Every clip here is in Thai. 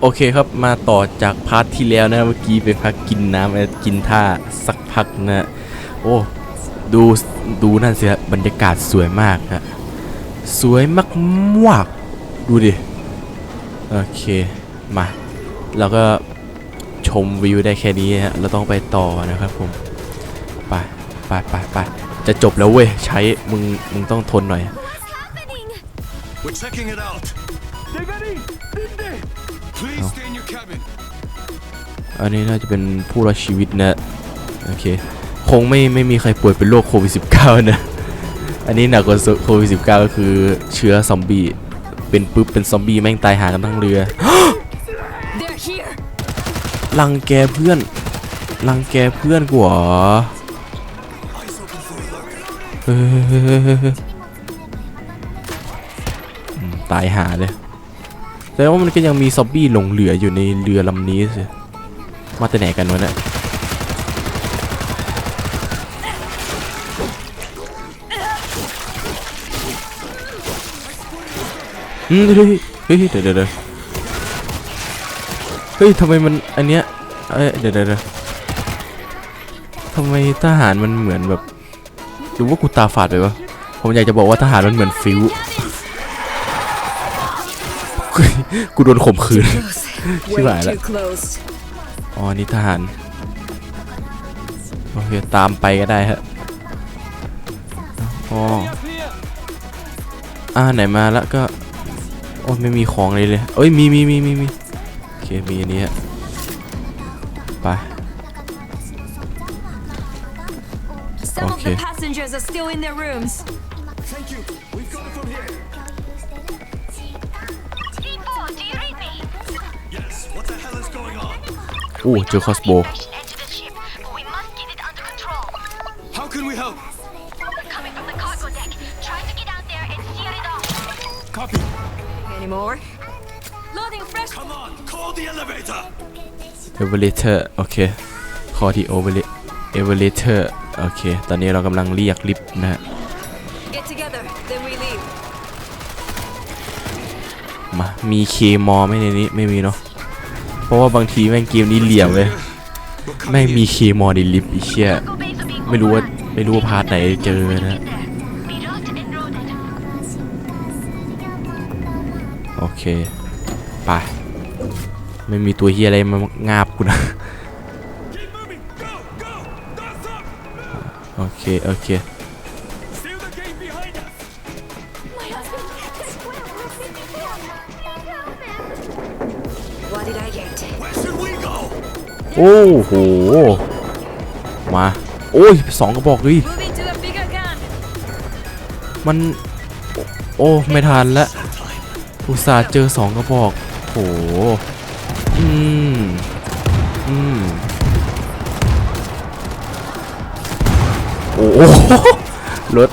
โอเคครับมาต่อจากพาร์ทที่แล้วนะเมื่อกี้ไปพักกินน้ำเอ่อกินท่าสักพักนะโอ้ดูดูนั่นสิฮะบรรยากาศสวยมากฮะสวยมากมากๆดูดิโอเคมาเราก็ชมวิวได้แค่นี้ฮะเราต้องไปต่อนะครับผมไปไปไปไปจะจบแล้วเว้ยใช้มึงมึงต้องทนหน่อย อันนี้น่าจะเป็นผู้รอดชีวิตนะโอเคคงไม่ไม่มีใครป่วยเป็นโรคโควิด -19 นะ อันนี้หนักกว่าโควิด -19 ก็คือเชื้อซอมบี้เป็นปุ๊บเป็นซอมบี้แม่งตายหากันทั้งเรือ They're here. รังแกเพื่อนรังแกเพื่อนกูเหรอเฮ้ยอืมตายหาเลย แต่ว่ามันก็ยังมีซอมบี้หลงเหลืออยู่ในเรือลำนี้สิมาแต่ไหนกันวะเนี่ยอืมเฮ้ยเฮ้ยเดี๋ยวเดี๋ยวเฮ้ยทำไมมันอันเนี้ยเอ้ยเดี๋ยวเดี๋ยวเดี๋ยวทำไมทหารมันเหมือนแบบหรือว่ากูตาฝาดไปวะผมอยากจะบอกว่าทหารมันเหมือนฟิว กูโดนข่มขืน Close. Chị Way bảo là- too close. อ๋อนี่ทหาร โอเค ตามไปก็ได้ฮะอ๋ออ่าไหนมาแล้วก็ โอ้ยไม่มีของเลยเลยเอ้ย มีมีมีมีมีโอเค มีอันนี้ฮะ ไป Some of Okay. the อ้เจอคอสโบ Infection entered the ship, but we must get it under control. How can we help? Coming from the cargo deck. Try to get out there and steer it off. Copy. Any more? Loading fresh. Come on. Call the elevator. เอเวอเรเตอร์โอเคขอที่โอเวอเรเอเวอเรเตอร์โอเค ตอนนี้เรากำลังเรียกลิฟต์นะฮะ Get together, then we leave. มา มีเคมอไหมในนี้ ไม่มีเนาะ เพราะว่าบางทีแม่งเกมนี้เหลี่ยมเลย แม่งมีเคมอในลิฟต์อีเชี่ยไม่รู้ว่าไม่รู้ว่าพาร์ทไหนเจอนะ โอเคไปไม่มีตัวเฮียอะไรมางาบกูนะโอเค โอเค โอ้โห มา โอ้ยสองกระบอกเลย Moving to the bigger gun. มัน โอ้ ไม่ทันละอุตส่าห์เจอสองกระบอก โห อืม อืม โอ้โหรถ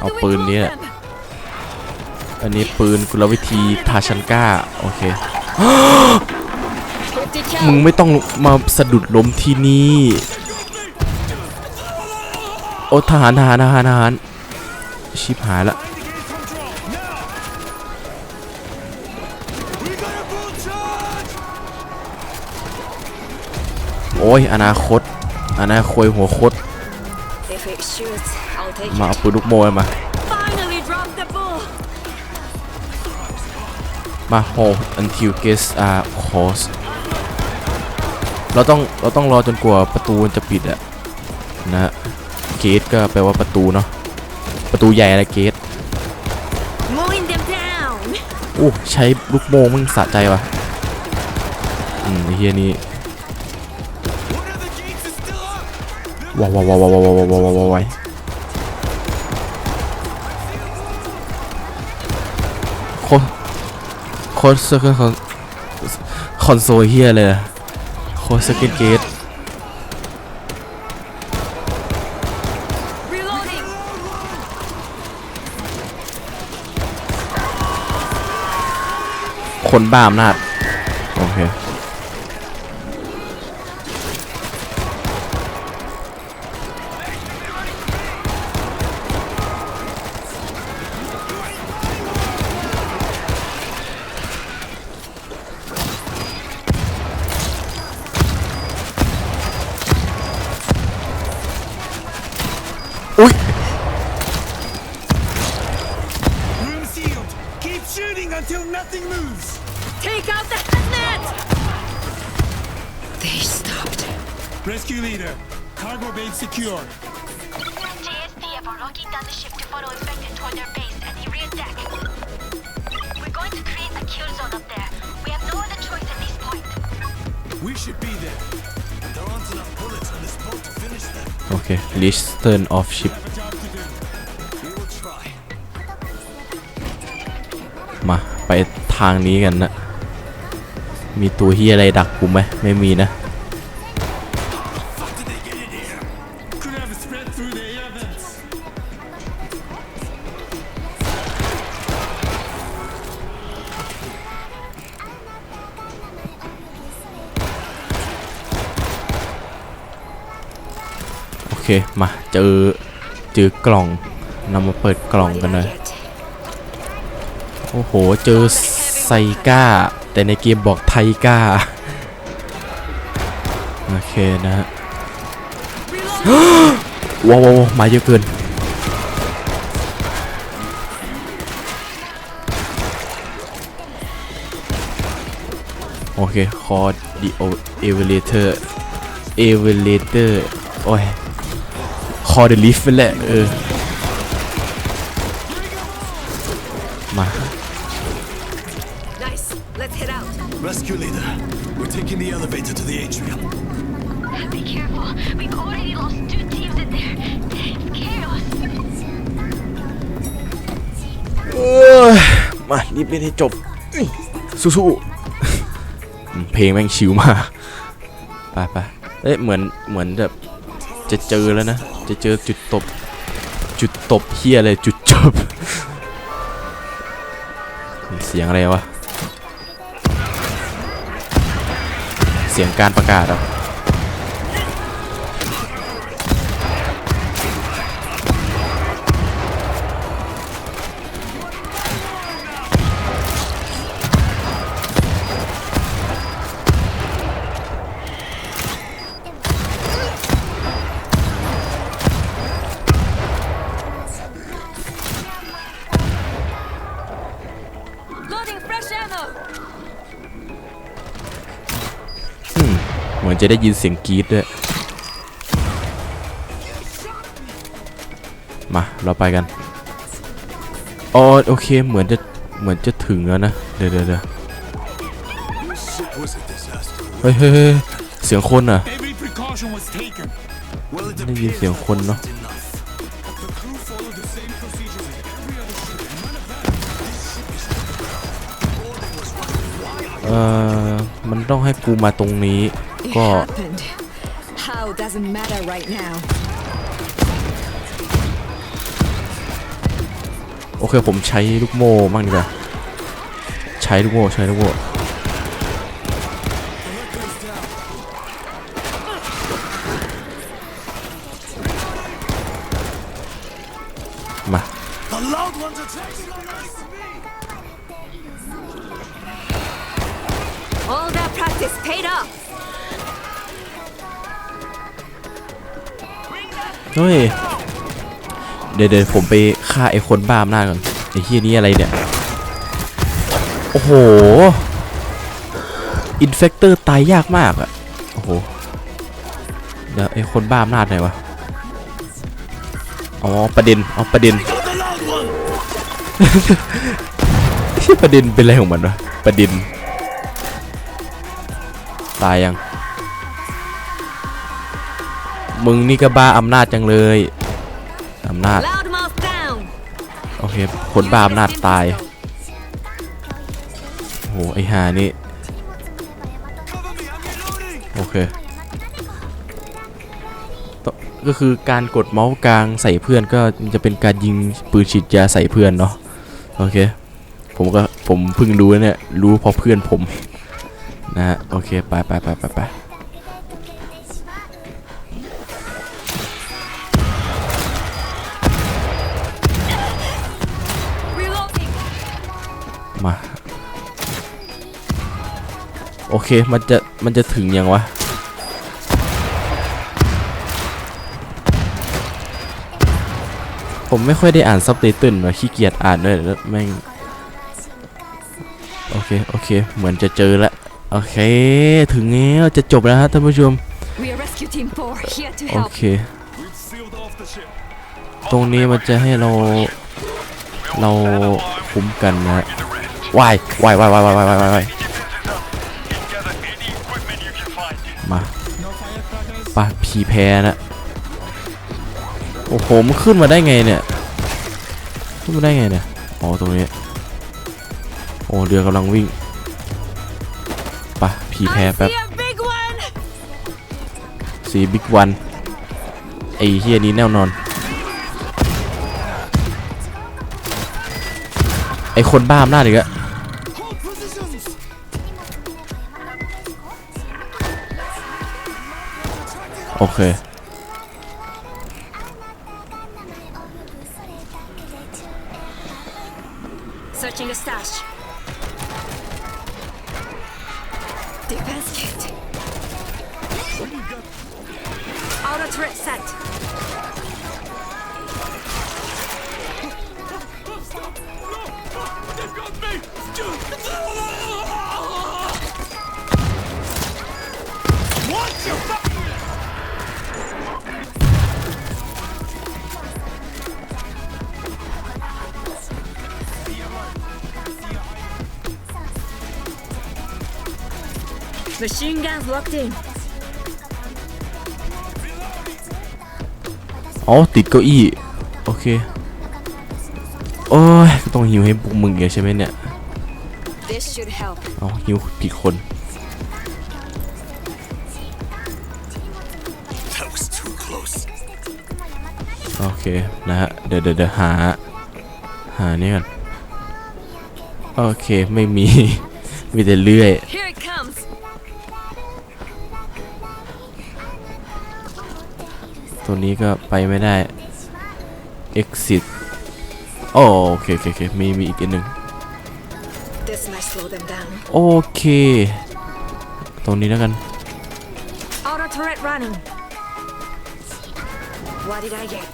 เอาปืนนี้ อันนี้ปืนกุลวิธีทาชันก้า โอเค มึงไม่ต้องมาสะดุดล้มที่นี่ โอ้ทหารทหารทหารทหาร ชิบหายละโอ้ยอนาคต อนาคตหัวคต If it shoots, I'll take มาเอา it. ปืนลูกโม่มา Finally dropped the bull. มา hold until guests are closed เราต้องเราต้องรอจนกว่าประตูจะปิดอะนะฮะเกตก็แปลว่าประตูเนาะประตูใหญ่อะไรเกต Mowing them down. โอ้ใช้ลูกโม่มึงสะใจวะอืมไอ้เฮียนี่ One of the gates is still up. ว้าวว้าวว้าวว้าวว้าวว้าวว้าว คนโค้ดเซอร์เคิลของคอนโซลเฮียเลยโค้ดเซอร์เคิลเกตคนบ้ามนาด อุ้ย Room sealed. Keep shooting until nothing moves. Take out the hazmat! They stopped. Rescue leader. Cargo bay secure. JSDF are locking down the ship to follow infected toward their base at the rear deck. We're going to create a kill zone up there. We have no other choice at this point. We should be there. There them. โอเค return off ship มา ไปทางนี้กันนะ มีตัวเฮียอะไรดักกูไหม ไม่มีนะ มาเจอเจอกล่องนำมาเปิดกล่องกันหน่อยโอ้โห เจอไซก้า แต่ในเกมบอกไทก้า โอเคนะฮะว้าวมาเยอะเกินโอเค คอร์ดิโอเอเวเลเตอร์ เอเวเลเตอร์ โอ้ย คอเดลิฟไปแหละเออ มา Nice. Let's head out. Rescue leader. We're taking the elevator to the atrium. Be careful. We've already lost two teams in there. It's chaos. เออมารีบเล่นให้จบอื้อสู้ๆอืมเพลงแม่งชิวมากไปไปเอ๊ะเหมือนเหมือนแบบจะเจอแล้วนะ จะเจอจุดตบ จุดตบเฮียอะไรจุดจบ เสียงอะไรวะ เสียงการประกาศเหรอะ จะได้ยินเสียงกรี๊ดด้วย มา เราไปกัน อ๋อ โอเค เหมือนจะ เหมือนจะถึงแล้วนะ เดี๋ยวเดี๋ยวเฮ้ยเฮ้ยเสียงคนอะได้ยินเสียงคนเนาะเอ่อ ต้องให้กูมาตรงนี้ It ก็ happened. How doesn't matter right now. โอเคผมใช้ลูกโม่บ้างดีกว่า ใช้ลูกโม่ใช้ลูกโม่ ดี๋ยวเดี๋ยวผมไปฆ่าไอ้คนบ้าอำนาจก่อนไอ้เฮียนี่อะไรเนี่ย โอ้โห อินเฟกเตอร์ตายยากมากอะโอ้โห เดี๋ยวไอ้คนบ้าอำนาจไหนวะ อ๋อประเด็นเอ๋อประเด็นที่ประเด็นเป็นอะไรของมันวะประเด็นตายยัง มึงนี่ก็บ้าอำนาจจังเลย อำนาจ Loudmouth down! โอเคคนบ้าอำนาจตายโอ้โหไอหานี่ Cover me. I'm reloading. โอเคต่อก็คือการกดเมาส์กลางใส่เพื่อนก็จะเป็นการยิงปืนฉีดยาใส่เพื่อนเนาะโอเค ผมก็ผมเพิ่งรู้เนี่ย รู้เพราะเพื่อนผม นะฮะ โอเค ไปไปไปไปไป โอเค มันจะ มันจะถึงยังวะ ผมไม่ค่อยได้อ่านซับไตเติลนะขี้เกียจอ่านด้วยแล้วแม่ง โอเค โอเค เหมือนจะเจอแล้วโอเค ถึงแล้วจะจบแล้วฮะท่านผู้ชม We are rescue team 4 here to โอ help. เค We've sealed off the ship. ตรงนี้มันจะให้เรา เราคุ้มกันนะฮะวายวายวายวายวายวายวาย มาปะผีแพ้นะโอ้โหมันขึ้นมาได้ไงเนี่ยขึ้นมาได้ไงเนี่ยอ๋อตรงนี้โอ้เรือกำลังวิ่งปะผีแพ้ I แป๊บ see a big one! สีบิ๊กวันไอ้เฮียนี้แน่นอนไอ้คนบ้าอำนาจอีกอะ โอเค Machine guns locked in. อ๋อติดเก้าอี้ โอเค โอ้ยก็ต้องหิวให้พวกมึงเงี้ยใช่ไหมเนี่ย This should help. เอาหิวผิดคน That was too close. โอเคนะฮะ เดี๋ยวเดี๋ยวเดี๋ยวหา หานี่ก่อน โอเคไม่มี มีแต่เลื่อย Here ตัวนี้ก็ไปไม่ได้ exit โอ้โอเคโอเคโอเคมีมีอีกอันหนึ่ง This might slow them down. โอเค ตรงนี้แล้วกัน Outer turret running. What did I get?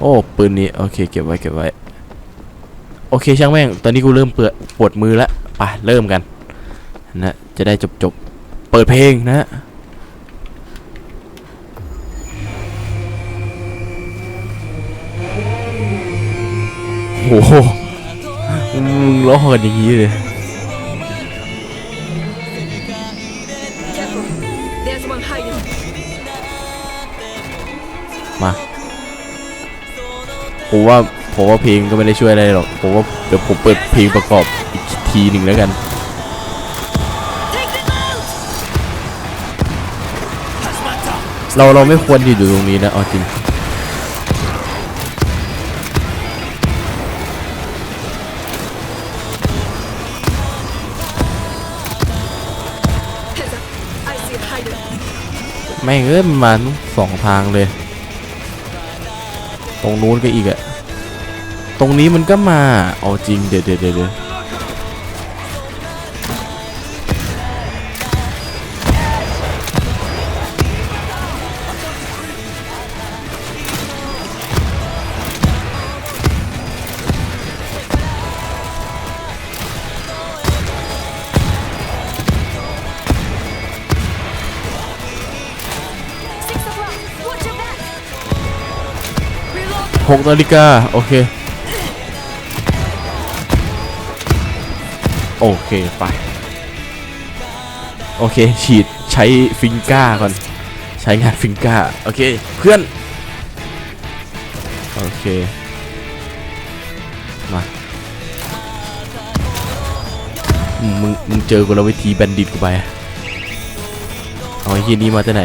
โอ้ปืนนี้โอเคเก็บไว้เก็บไว้โอเคช่างแม่ง ตอนนี้กูเริ่มเปื่อปวดมือแล้วไปเริ่มกันนะจะได้จบจบๆเปิดเพลงนะ โอ้โหมึงร้องกันอย่างนี้เลยมาผมว่าผมว่าเพลงก็ไม่ได้ช่วยอะไรหรอกผมว่าเดี๋ยวผมเปิดเพลงประกอบอีกทีหนึ่งแล้วกันเราเราไม่ควรอยู่ตรงนี้นะเอาจริง แม่งเอ้ยมันมาสองทางเลย ตรงนู้นก็อีกอะตรงนี้มันก็มา เอาจริงเดี๋ยวเดี๋ยวเดี๋ยว เดี๋ยวหกนาฬิกาโอเค โอเค ไป โอเค ฉีดใช้ฟิงก้าก่อน ใช้งานฟิงก้า โอเค เพื่อน โอเค มา มึง มึงเจอกูแล้ววิธีแบนดิตกูไป เอาไอ้ที่นี้มาจากไหน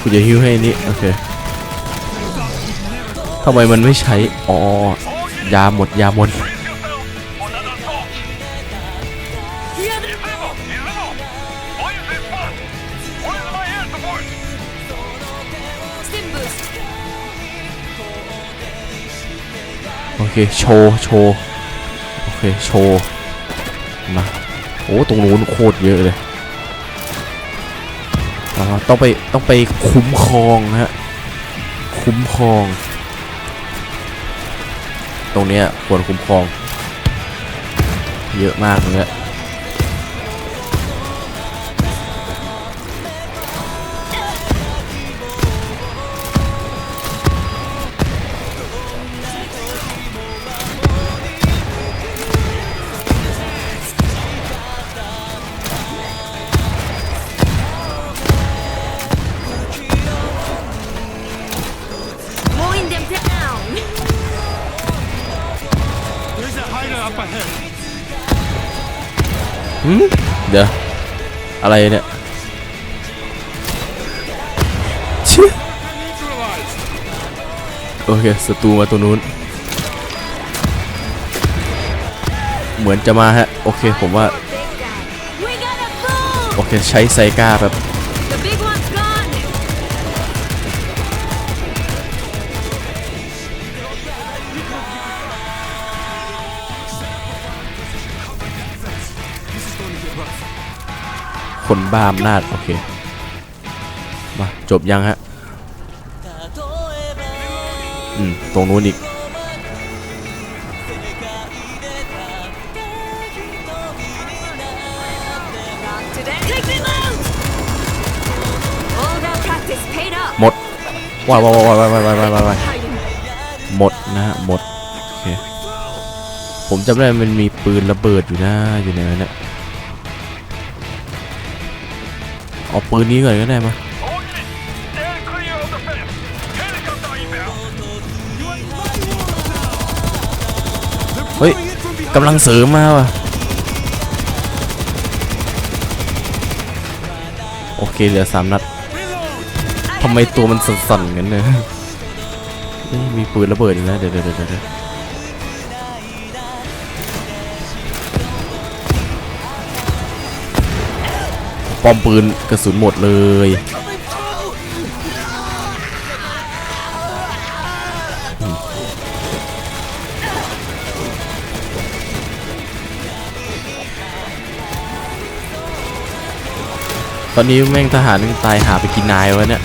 กูจะฮิวให้นี่โอเคทำไมมันไม่ใช้ อ๋อ ยาหมดยาหมดโอเค โชว์ โชว์ โอเค โชว์ มา โอ้ ตรงนู้นโคตรเยอะเลย ต้องไปต้องไปคุ้มครองนะฮะ คุ้มครอง ตรงเนี้ยควรคุ้มครอง เยอะมากเลย เดี๋ยว อะไรเนี่ยโอเคศัตรูมาตัวนู้น เหมือนจะมาฮะ โอเค ผมว่า โอเค ใช้ไซก้าแบบ คนบ้าอำนาจโอเค มาจบยังฮะ อืม ตรงนู้นอีก หมดว้ายว้ายว้ายว้ายว้ายว้ายว้ายว้ายว้าย Hiding. หมดนะฮะ หมด โอเค ผมจำได้มันมีปืนระเบิดอยู่นะ อยู่ไหนวะเนี่ย เอาปืนนี้ก่อนก็ได้มาเฮ้ยกำลังเสริมมาว่ะ โอเคเหลือสามนัดทำไมตัวมันสั่นๆงั้นเนี่ยมีปืนระเบิดอยู่นะเดี๋ยวเดี๋ยวเดี๋ยวเดี๋ยว ป้อมปืนกระสุนหมดเลยตอนนี้แม่งทหารนึงตายหาไปกินนายวะเนี่ย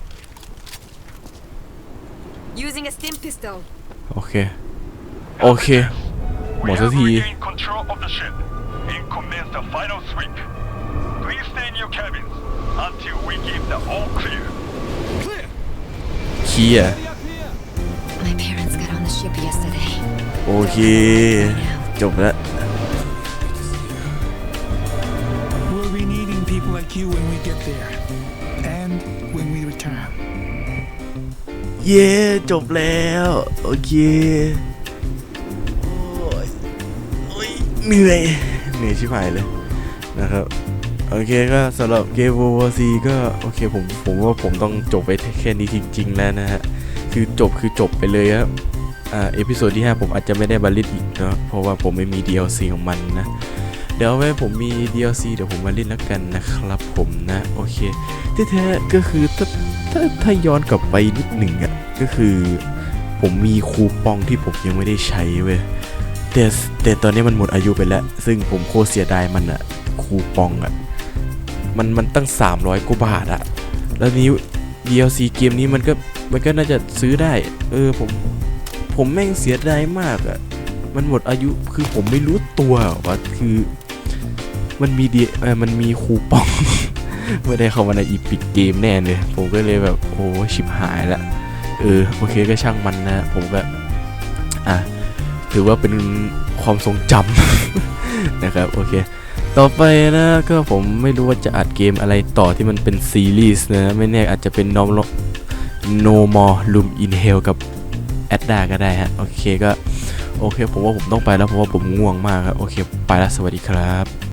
using a stim pistol. โอเค โอเค หม We ดสัก have ที regained control of the ship and commence the final sweep. Please stay in your cabins until we give the all clear. Clear. เคลียร์ My parents got on the ship yesterday. โอเค จบแล้ว We'll be needing people like you when we get there. And when we return. เย้ จบแล้ว โอเคโอ้ยโอ้ยเหนื่อย เหนื่อยชิบหายเลยนะครับ โอเคก็สำหรับเกม w ซีก็ โอเคผมผมว่าผมต้องจบไปแค่นี้จริง ๆ แล้วนะฮะ คือจบคือจบไปเลยครับ อ่า เอพิโซดที่ 5 ผมอาจจะไม่ได้บัลลิตอีกเนาะเพราะว่าผมไม่มี DLC ของมันนะ ดี๋ยวไว้ผมมี DLC เดี๋ยวผมมาเล่นแล้วกันนะครับผมนะ โอเคที่แท้ก็คือถ้าถ้าถ้าย้อนกลับไปนิดหนึ่งอะ่ะก็คือผมมีคูปองที่ผมยังไม่ได้ใช้เว้ยแต่แต่ตอนนี้มันหมดอายุไปแล้ว ซึ่งผมโคตรเสียดายมันอะคูปองอะมันมันตั้ง 300กว่าบาทอะแล้วนี้ DLC เกมนี้มันก็มันก็น่าจะซื้อได้ เออผมผมแม่งเสียดายมากอะมันหมดอายุคือผมไม่รู้ตัวว่าคือ มันมีดีเออมันมีคูปองไม่ได้เข้ามาในอีพิกเกมแน่เลย ผมก็เลยแบบโอ้ชิบหายละเออโอเคก็ช่างมันนะ ผมก็อะถือว่าเป็นความทรงจำ นะครับโอเค ต่อไปนะก็ผมไม่รู้ว่าจะอัดเกมอะไรต่อที่มันเป็นซีรีส์นะ ไม่แน่อาจจะเป็น No No More Room in Hell กับแอดดาก็ได้ฮะ โอเคก็ โอเค ผมว่าผมต้องไปแล้วเพราะว่าผมง่วงมากครับ โอเค ไปแล้วสวัสดีครับ